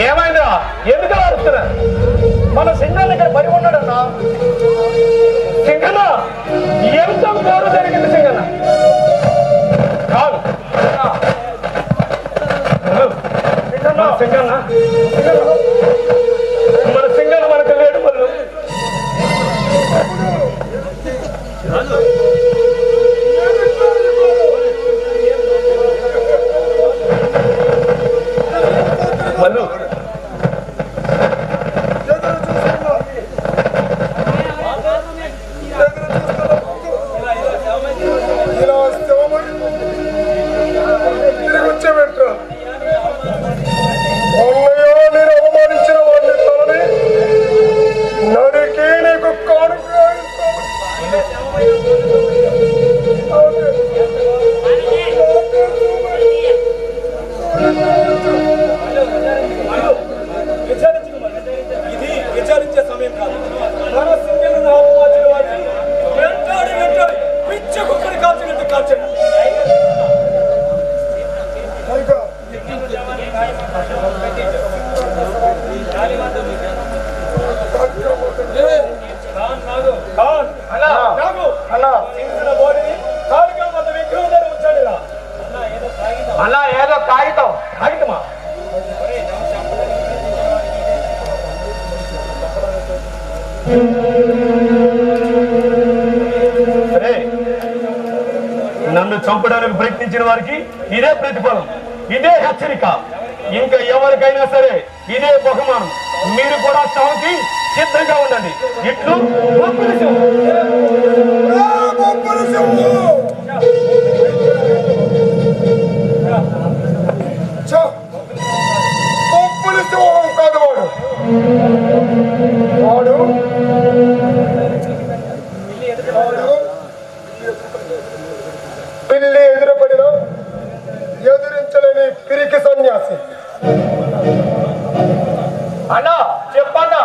ఏమైందా ఎందుకు అరుస్తున్నా మన సింగల్ ఇక్కడ పడి ఉన్నాడన్నా? సింగన్న ఎంత కోరు జరిగింది నన్ను చంపడానికి ప్రయత్నించిన వారికి ఇదే ప్రతిఫలం ఇదే హెచ్చరిక. ఇంకా ఎవరికైనా సరే ఇదే బహుమానం. మీరు కూడా చావుకి సిద్ధంగా ఉండండి. ఇట్లు ఎదురించలేని పిరికి సన్యాసి? అన్నా చెప్పన్నా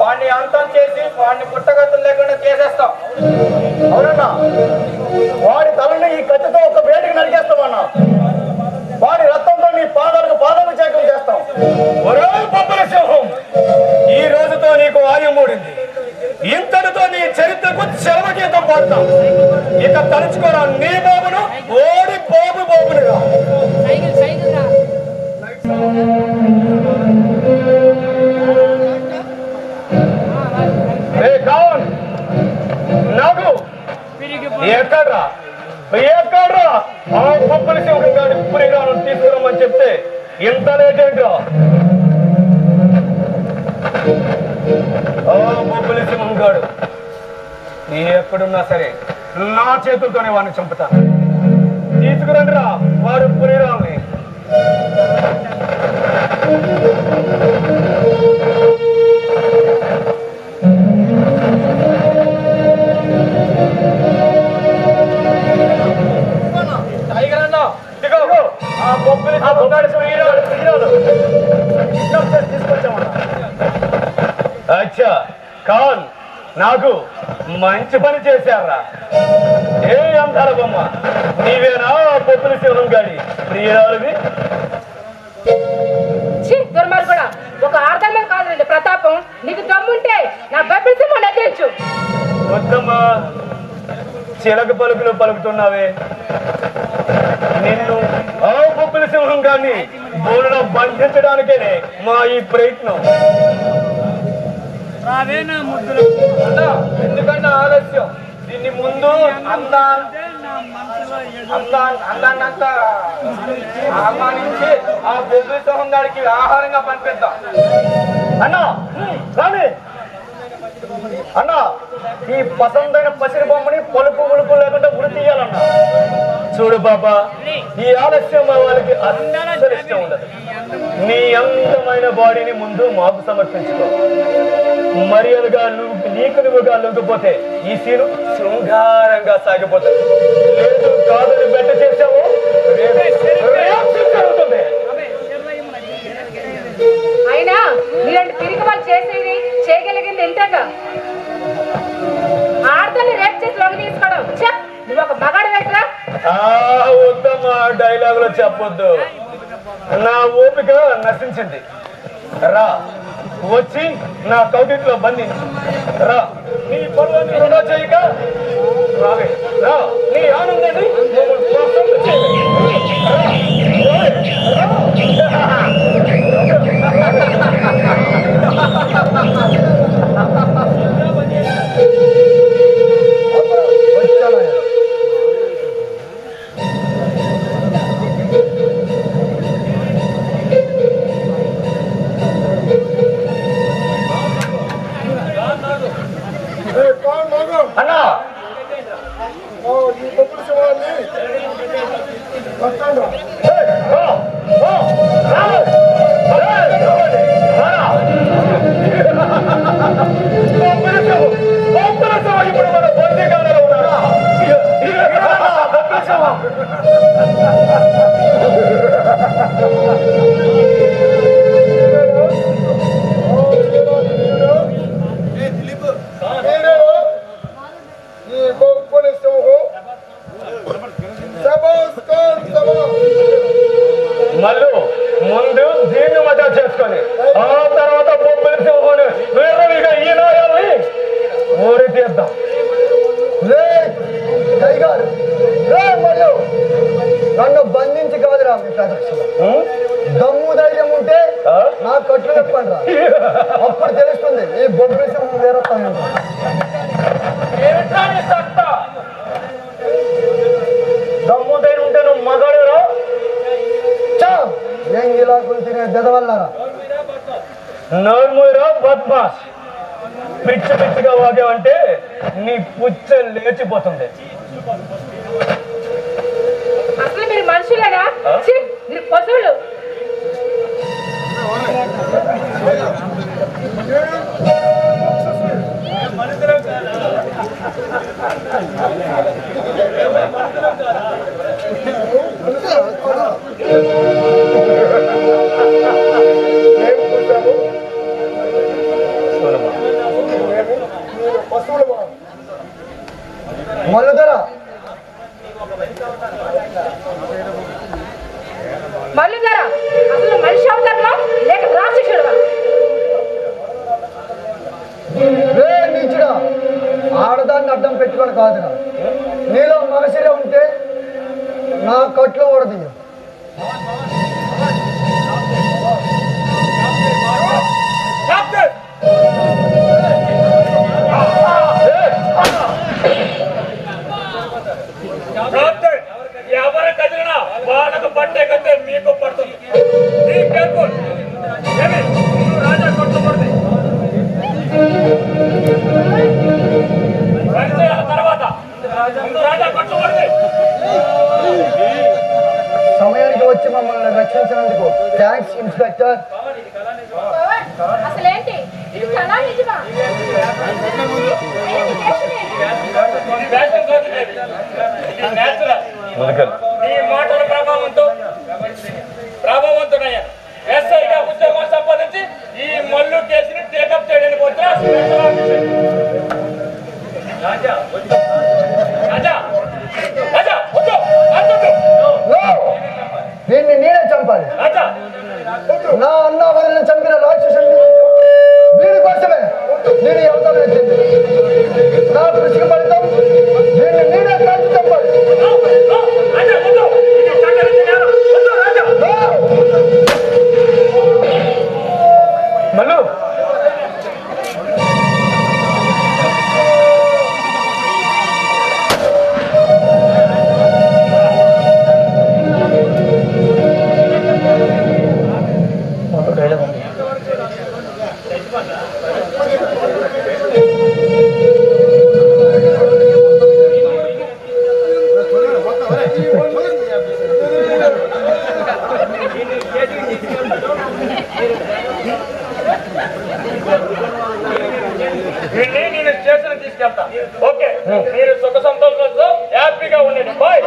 వాడిని అంతం చేసి వాడిని పుట్టగతులు లేకుండా చేసేస్తాం. అవునన్నా వాడి తలని ఈ కత్తితో ఒక వేటికి నరికేస్తామన్నా వాడి రక్తంతో నీ పాదాలకు పాదాలు పాదాభిషేకం చేస్తాం. ఒరే బొబ్బల సింహం ఈ రోజుతో నీకు ఆయం మూడింది ఇంతటితో నీ చరిత్రకు శరవగీతం పాడతాం. ఇక తలుచుకోరా నీ బాబును ఓ ఎక్కడ్రా ఎక్కడ్రా ఆ సింహం గారి పురిగాను తీసుకురమ్మని చెప్తే ఎంత లేట్ ఏంటో ఆ బొబ్బల సింహం గాడు నీ ఎక్కడున్నా సరే నా చేతులతోనే వాడిని చంపుతాను. తీసుకురండి రా వాడు పురిరాల్ని అచ్చా కాన్ నాకు మంచి పని చేశారా ఏ అందాల బొమ్మ? నీవేనా పొత్తుల శివం గాడి? ప్రియురాలివి? ఛీ దుర్మార్గుడా. ఒక ఆర్ధం మీద కాదులేండి ప్రతాపం. నీకు దమ్ముంటే నా బబ్బిసి మొన్న తెలుసు వద్దమ్మా. చిలక పలుకులు పలుకుతున్నావే. గారిని బోరులో బంధించడానికేనే మా ఈ ప్రయత్నం. ఎందుకన్నా ఆలస్యం? దీన్ని ముందు అందా అందా అందాన్నంతా ఆహ్వానించి ఆ బొబ్బి సోహం గారికి ఆహారంగా పంపిద్దాం. అన్నా అన్నా ఈ పసందైన పసిరి బొమ్మని పలుపు ఉలుపు లేకుండా చూడు బాబా ఈ ఆలస్యం మా వాళ్ళకి అస్సలు ఇష్టం ఉండదు. నీ అందమైన బాడీని ముందు మాకు సమర్పించుకో. మర్యాదగా నువ్వు నీకు నువ్వుగా లొంగిపోతే ఈ సీను శృంగారంగా సాగిపోతుంది. లేదు కాదని బెట్ట జరుగుతుంది. అయినా తిరిగి వాళ్ళు చేసేది చేయగలిగింది ఎంతగా? వద్దమ్మా డైలాగులో చెప్పొద్దు. నా ఓపిక నశించింది. రా వచ్చి నా కౌటిట్లో బంధించు. రా నీ పనులని వృధా చేయక. రావే రా నీ ఆనందాన్ని బొబ్బిలిశవం ఇప్పుడు మన బందీఖానాలో ఉన్నాడా? మళ్ళు ముందు దీన్ని మజా చేసుకొని ఆ తర్వాత బొబ్బిలి సింహాన్ని వేరేగా ఈ నాయాల్ని ఊరి తీద్దాం. మరియు నన్ను బంధించి కాదురా మీ ఉం? దమ్ము ధైర్యం ఉంటే? నా కట్లు చెప్పండి రా. అప్పుడు తెలుస్తుంది ఈ బొబ్బిలి సింహం వీరత్వం ఏంటో. ఏమిట్రా నీ సత్తా? దమ్ము ధైర్యం ఉంటే నువ్వు మగాడురా చా బెదవల్లారా నోర్మూరా బద్మాస్. పిచ్చి పిచ్చిగా వాగావంటే నీ పుచ్చ లేచిపోతుంది. అసలు మీరు మనుషులేనా? మీరు పశువులు. ఏం మళ్ళీ అసలు మనిషి అవతారమా లేక రాక్షసుడువా రే నీచుడా ఆడదాన్ని అడ్డం పెట్టుకొని కాదురా. నీలో మగసిరే ఉంటే నా కట్లు ఓడదీయ natural. నీ మాటల ప్రభావంతో ప్రభావంతోనయ్యా. ఎస్ఐగా ఉద్యోగం సంపాదించి ఈ మల్లు కేసుని టేకప్ చేయడానికి వచ్చిన సంతోషంతో హ్యాపీగా ఉండండి బాయ్